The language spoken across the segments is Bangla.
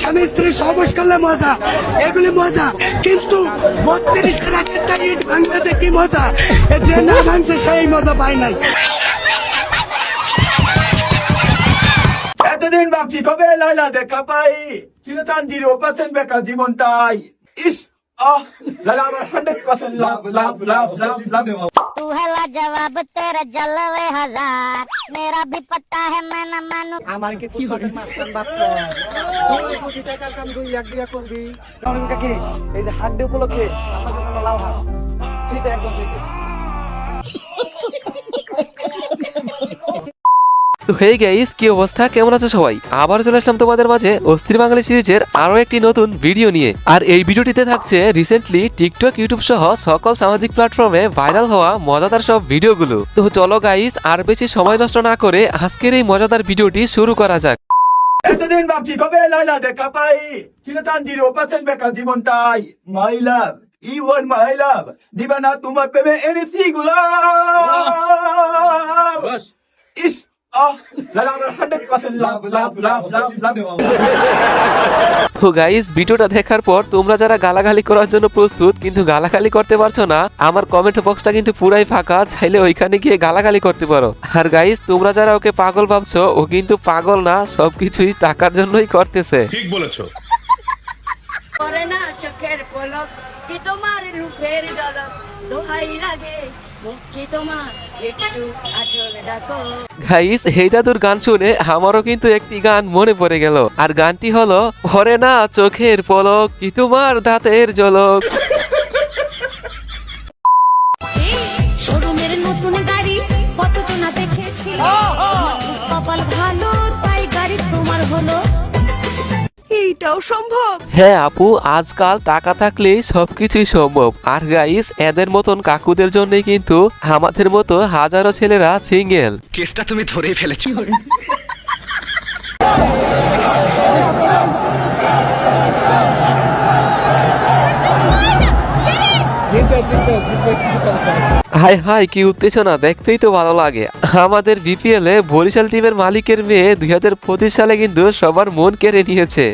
স্বামী স্ত্রী সহবাস করলে মজা। এগুলি মজা। কিন্তু বত্রিশ একটা ইট ভাঙতে কি মজা? যে না ভাঙছে, সেই মজা পায় নাই। এতদিন ভাবছি, কবে লাইলা দেখা পাই? চিরচান জিরো পার্সেন্ট বেকার জীবনটাই। ইস, আহ লাভ লাভ লাভ লাভ লাভ। तू है लाजवाब तेरे जलवे हजार मेरा भी पता है मैं न मानू আমার কি ফুটপাতের মাস্তান বাচ্চা দুই কোটি টাকার কাম দুই লাখ দিয়া করবি কাকি এই যে হাট ডে উপলক্ষে আপনাদের জন্য লাউ হাট ফ্রিতে একদম তো হে গাইস কি অবস্থা? কেমন আছো সবাই? আবার চলে আসলাম তোমাদের মাঝে অস্থির বাঙালি সিরিজের আরও একটি নতুন ভিডিও নিয়ে। আর এই ভিডিওটিতে থাকছে রিসেন্টলি টিকটক ইউটিউব সহ সকল সামাজিক প্ল্যাটফর্মে ভাইরাল হওয়া মজাদার সব ভিডিওগুলো তো চলো গাইস আর বেশি সময় নষ্ট না করে আজকের এই মজাদার ভিডিওটি শুরু করা যাক। এতদিন ভাবছি কবে লাইলা দেখা পাই? চিরচান জিরো পার্সেন্ট বেকার জীবনটাই। মাই লাভ ইউ আর মাই লাভ দিবা না তোমার প্রেমে এনেছি গুলাব ইস তো গাইস ভিডিওটা দেখার পর তোমরা যারা গালাগালি করার জন্য প্রস্তুত কিন্তু গালাগালি করতে পারছ না আমার কমেন্ট বক্সটা কিন্তু পুরাই ফাঁকা চাইলে ওইখানে গিয়ে গালাগালি করতে পারো আর গাইস তোমরা যারা ওকে পাগল ভাবছ ও কিন্তু পাগল না সবকিছুই টাকার জন্যই করতেছে ঠিক বলেছ করে না চোখের পলক কি তোমার রূপের ঝলক দোহাই লাগে মুক্তি তোমার একটু আচল ডাকো। গাইস এই দাদুর গান শুনে আমারও কিন্তু একটি গান মনে পড়ে গেল। আর গানটি হলো ভরে না চোখের পলক কি তোমার দাঁতের ঝলক? শোরুমের নতুন গাড়ি কত না দেখেছি কপাল ভালো তাই গাড়ি তোমার হলো। এইটাও সম্ভব? হ্যাঁ আপু আজকাল টাকা থাকলে সবকিছুই সম্ভব। আর গাইস এদের মতন কাকুদের জন্য কিন্তু আমাদের মতো হাজারো ছেলেরা সিঙ্গেল কেসটা তুমি ধরেই ফেলেছো। হাই হাই কি উত্তেজনা দেখতেই তো ভালো লাগে। আমাদের বিপিএল এ বরিশাল টিমের মালিকের মেয়ে দুই হাজার পঁচিশ সালে কিন্তু সবার মন কেড়ে নিয়েছে।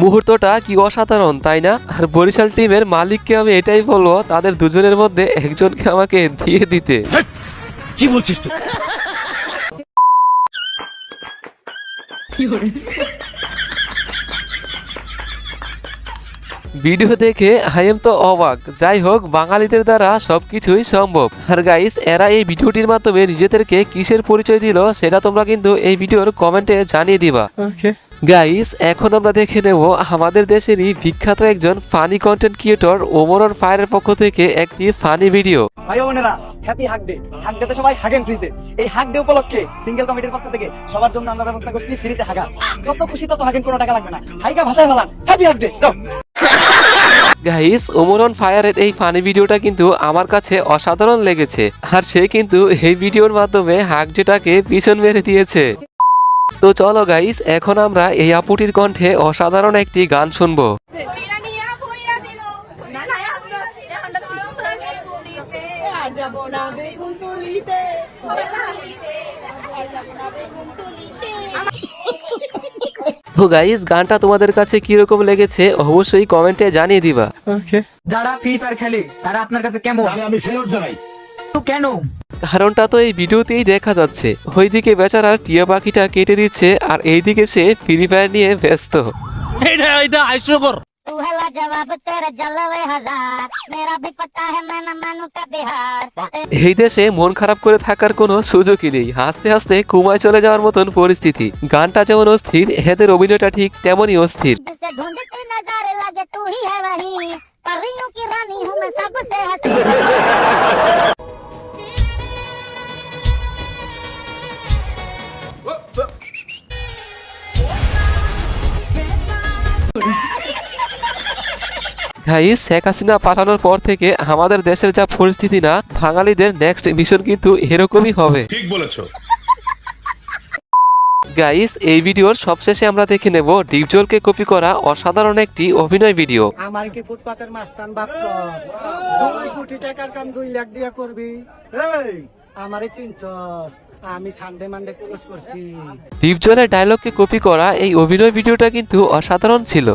মুহূর্তটা কি অসাধারণ তাই না? আর বরিশাল টিমের মালিককে আমি এটাই বলব তাদের দুজনের মধ্যে একজনকে আমাকে দিয়ে দিতে। কি বলছিস তুই? ভিডিও দেখে আই এম তো অবাক। যাই হোক বাঙালিদের দ্বারা সবকিছুই সম্ভব। আর গাইস এরা এই ভিডিওটির মাধ্যমে নিজেদেরকে কিসের পরিচয় দিল সেটা তোমরা কিন্তু এই ভিডিওর কমেন্টে জানিয়ে দিবা। গাইস এখন আমরা দেখে নেব আমাদের দেশেরই বিখ্যাত একজন ফানি কন্টেন্ট ক্রিয়েটর ওমরন ফায়ারের পক্ষ থেকে একটি ফানি ভিডিও ভাই বোনেরা হ্যাপি হাক ডে হাক ডেতে সবাই হাগেন ফ্রিতে এই হাক ডে উপলক্ষে সিঙ্গেল কমিটির পক্ষ থেকে সবার জন্য আমরা ব্যবস্থা করছি ফ্রিতে হাগা যত খুশি তত হাগেন কোনো টাকা লাগবে না। হাইকা ভাষায় বলান হ্যাপি হাক ডে গাইস ওমরন ফায়ারের এই ফানি ভিডিওটা কিন্তু আমার কাছে অসাধারণ লেগেছে আর সে কিন্তু এই ভিডিওর মাধ্যমে হাকজেটাকে পিছন মেরে দিয়েছে তো চলো গাইস এখন আমরা এই আপুটির কণ্ঠে অসাধারণ একটি গান শুনব যাব না বেগুন তুলিতে আর যাব না বেগুন তুলিতে তো গাইস গানটা তোমাদের কাছে কীরকম লেগেছে অবশ্যই কমেন্টে জানিয়ে দিবা। যারা ফ্রি ফায়ার খেলে তারা আপনার কাছে কেমন? আমি সেলুট জানাই। তো কেন? কারণটা তো এই ভিডিওতেই দেখা যাচ্ছে। ওইদিকে বেচারা টিয়া পাখিটা কেটে দিচ্ছে আর এইদিকে সে ফ্রি ফায়ার নিয়ে ব্যস্ত। এটা এটা আইসুকর। तू है लाजवाब तेरे जलवे हजार मेरा भी पता है मैं न मानू का बिहार এই দেশে মন খারাপ করে থাকার কোনো সুযোগই নেই হাসতে হাসতে কুমায় চলে যাওয়ার মতন পরিস্থিতি গানটা যেমন অস্থির এদের অভিনয়টা ঠিক তেমনই অস্থির जिसे ढूंढती नजारे लगे तू ही है वही परियों की रानी हूँ मैं सबसे हसी গাইস শেখ হাসিনা পাঠানোর পর থেকে আমাদের দেশের যা পরিস্থিতি না বাঙালিদের নেক্সট মিশন কিন্তু এরকমই হবে। ঠিক বলেছ। গাইস এই ভিডিওর সবশেষে আমরা দেখে নেব ডিপজলকে কপি করা অসাধারণ একটি অভিনয় ভিডিও আমার কি ফুটপাতের মাস্তান বাচ্চা দুই কোটি টাকার কাম দুই লাখ দিয়া করবি? এই আমারে চিনছস? আমি সানডে মানডে ক্লোজ করছি। ডিপজলের ডায়লগকে কপি করা এই অভিনয় ভিডিওটা কিন্তু অসাধারণ ছিল।